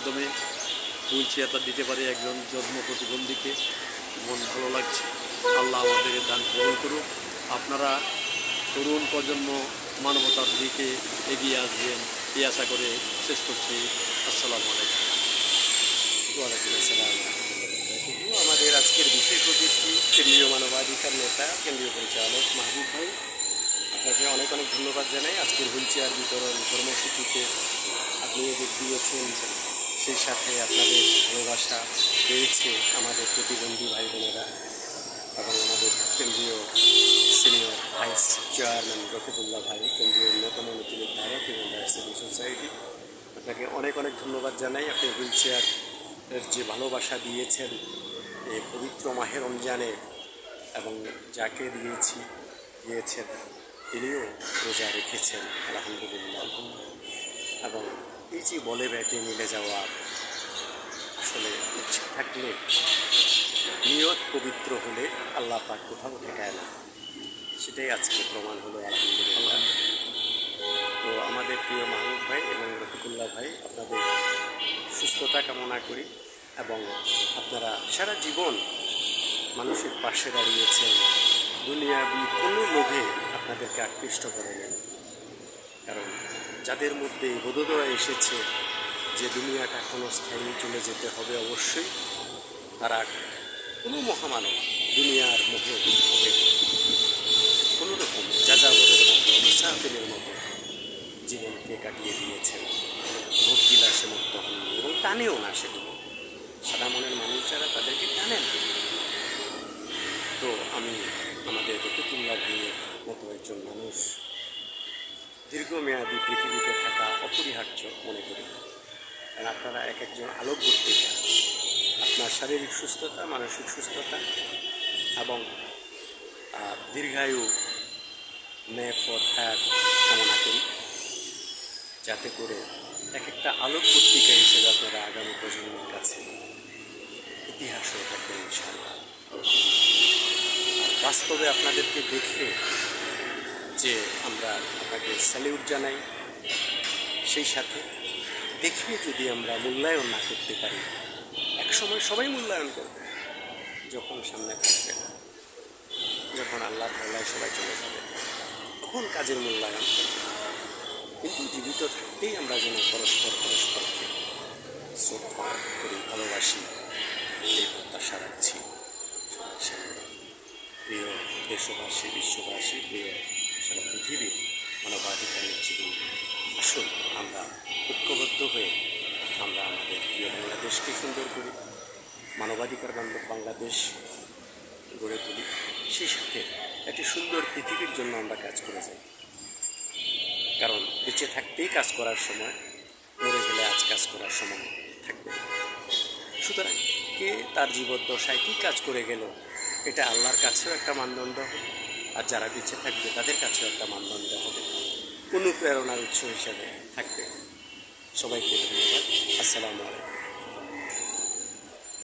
মাধ্যমে হুইল চেয়ারটা দিতে পারি একজন জন্ম প্রতিবন্ধীকে। মন ভালো লাগছে। আল্লাহ আমাদের দান কবুল করুক। আপনারা তরুণ প্রজন্ম মানবতার দিকে এগিয়ে আসবেন, এই আশা করে শেষ করছি। আসসালামু আলাইকুম। ওয়ালাইকুম আসসালাম। আমাদের আজকের বিশেষ অতিথি কেন্দ্রীয় মানবাধিকার নেতা, কেন্দ্রীয় পরিচালক মাহবুব ভাই। আপনাকে অনেক অনেক ধন্যবাদ জানাই। আজকের হুইল চেয়ার বিতরণ কর্মসূচিতে আপনি যোগ দিয়েছেন। সেই সাথে আপনাদের ভালোবাসা পেয়েছে আমাদের প্রতিবন্ধী ভাই বোনেরা এবং আমাদের কেন্দ্রীয় সিনিয়র ভাইস চেয়ারম্যান রফিকুল্লাহ ভাই, কেন্দ্রীয় অন্যতম নীতি নির্ধারক এবং সিভিল সোসাইটি। আপনাকে অনেক অনেক ধন্যবাদ জানাই। আপনি হুইল চেয়ারের যে ভালোবাসা দিয়েছেন এই পবিত্র মাহে রমজানে এবং যাকে দিয়েছি, দিয়েছেন, তিনিও রোজা রেখেছেন, আলহামদুলিল্লাহ। এবং এই যে বলে ব্যাটে মিলে যাওয়া আসলে ইচ্ছা থাকলে নিয়ত পবিত্র হলে আল্লাহ পাক কোথাও ঠেকায় না। সেটাই আজকে প্রমাণ হলো, আলহামদুলিল্লাহ। তো আমাদের প্রিয় মাহমুদ ভাই এবং রফিকুল্লাহ ভাই, আপনাদের সুস্থতা কামনা করি এবং আপনারা সারা জীবন মানুষের পাশে দাঁড়িয়েছেন। দুনিয়াবি কোনো লোভে আপনাদেরকে আকৃষ্ট করে নেন। যাদের মধ্যে বোধোদয় এসেছে যে দুনিয়াটা কোনো স্থায়ী চলে যেতে হবে অবশ্যই, তারা কোনো মহামানব দুনিয়ার মুখে হবে কোনো রকম যাযাবরের মতো, মুসাফিরের মতো জীবনকে কাটিয়ে দিয়েছেন। ভোগ বিলাসে মুক্ত হন এবং টানেও না সেগুলো সাদা মনের মানুষ যারা তাদেরকে টানেন। তো আমি আমাদের রফিকুল্লাহ ভাইয়ের মতো একজন মানুষ দীর্ঘমেয়াদী পৃথিবীতে থাকা অপরিহার্য মনে করি। কারণ আপনারা এক একজন আলোক বর্তিকা আপনার শারীরিক সুস্থতা, মানসিক সুস্থতা এবং দীর্ঘায়ু মে ফর হায়াত কামনা করি। যাতে করে এক একটা আলোক পত্রিকা হিসেবে আপনারা আগামী প্রজন্মের কাছে ইতিহাস হয়ে থাকবেন ইনশাআল্লাহ। বাস্তবে আপনাদেরকে দেখে যে আমরা আপনাকে স্যালিউট জানাই সেই সাথে দেখে যদি আমরা মূল্যায়ন না করতে পারি, একসময় সবাই মূল্যায়ন করবে। যখন সামনে থাকবে যখন আল্লাহ ভাল্লায় সবাই চলে যাবে, তখন কাজের মূল্যায়ন করবে কিন্তু জীবিত থাকতেই আমরা যেন পরস্পর পরস্পরকে শ্রদ্ধা করি ভালোবাসি, এই প্রত্যাশা রাখছি। প্রিয় দেশবাসী, বিশ্ববাসী পৃথিবীর মানবাধিকার জীবন আসুন আমরা ঐক্যবদ্ধ হয়ে আমরা আমাদের প্রিয় বাংলাদেশকে সুন্দর করি, মানবাধিকার বান্ধব বাংলাদেশ গড়ে তুলি, সেই সাথে একটি সুন্দর পৃথিবীর জন্য আমরা কাজ করে যাই। কারণ বেঁচে থাকতেই কাজ করার সময়, মরে গেলে আজ কাজ করার সময় থাকবে। সুতরাং কে তার জীবদ্দশায় কী কাজ করে গেল, এটা আল্লাহর কাছেও একটা মানদণ্ড। হবে আর যারা বেঁচে থাকবে, তাদের কাছেও একটা মানদণ্ড হবে। অনুপ্রেরণার উৎস হিসাবে থাকবে। সবাইকে ধন্যবাদ। আসসালামু আলাইকুম।